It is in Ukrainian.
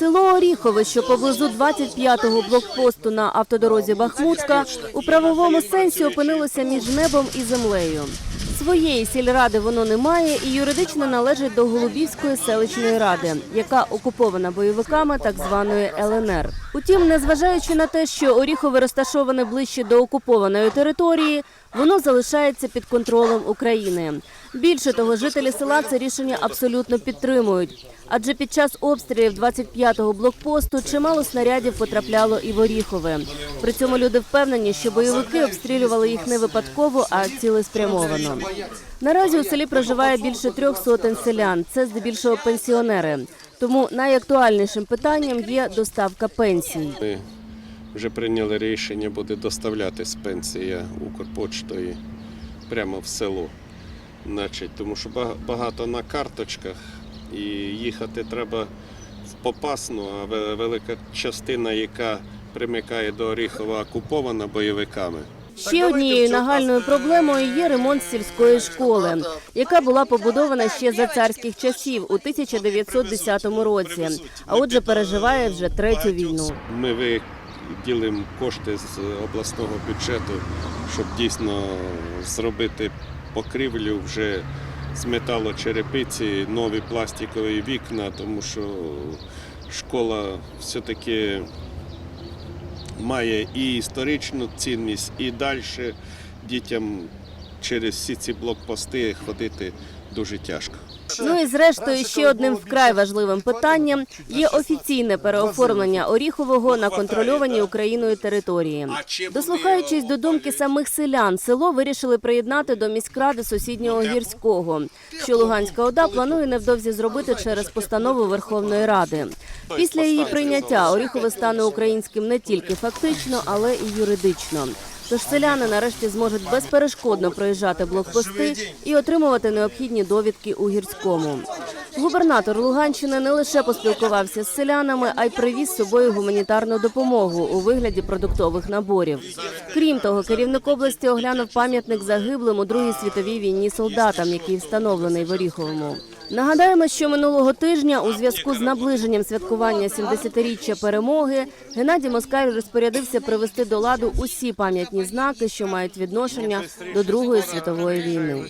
Село Оріхове, що поблизу 25-го блокпосту на автодорозі Бахмутська, у правовому сенсі опинилося між небом і землею. Своєї сільради воно не має і юридично належить до Голубівської селищної ради, яка окупована бойовиками так званої ЛНР. Утім, незважаючи на те, що Оріхове розташоване ближче до окупованої території, воно залишається під контролем України. Більше того, жителі села це рішення абсолютно підтримують. Адже під час обстрілів 25-го блокпосту чимало снарядів потрапляло і в Оріхове. При цьому люди впевнені, що бойовики обстрілювали їх не випадково, а цілеспрямовано. Наразі у селі проживає більше трьох сотень селян. Це здебільшого пенсіонери. Тому найактуальнішим питанням є доставка пенсій. Ми вже прийняли рішення буде доставлятись пенсія Укрпочтою прямо в село. Значить, тому що багато на карточках і їхати треба в Попасну, а велика частина, яка примикає до Оріхова, окупована бойовиками. Ще однією нагальною проблемою є ремонт сільської школи, яка була побудована ще за царських часів у 1910 році. А отже, переживає вже третю війну. Ми виділимо кошти з обласного бюджету, щоб дійсно зробити покрівлю вже з металочерепиці, нові пластикові вікна, тому що школа все-таки має і історичну цінність, і далі дітям через всі ці блокпости ходити дуже тяжко. Ну і зрештою, ще одним вкрай важливим питанням є офіційне переоформлення Оріхового на контрольованій Україною території. Дослухаючись до думки самих селян, село вирішили приєднати до міськради сусіднього гірського, що Луганська ОДА планує невдовзі зробити через постанову Верховної Ради. Після її прийняття Оріхове стане українським не тільки фактично, але і юридично. Тож селяни нарешті зможуть безперешкодно проїжджати блокпости і отримувати необхідні довідки у гірському. Губернатор Луганщини не лише поспілкувався з селянами, а й привіз з собою гуманітарну допомогу у вигляді продуктових наборів. Крім того, керівник області оглянув пам'ятник загиблим у Другій світовій війні солдатам, який встановлений в Оріховому. Нагадаємо, що минулого тижня у зв'язку з наближенням святкування 70-річчя перемоги Геннадій Москаль розпорядився привести до ладу усі пам'ятні знаки, що мають відношення до Другої світової війни.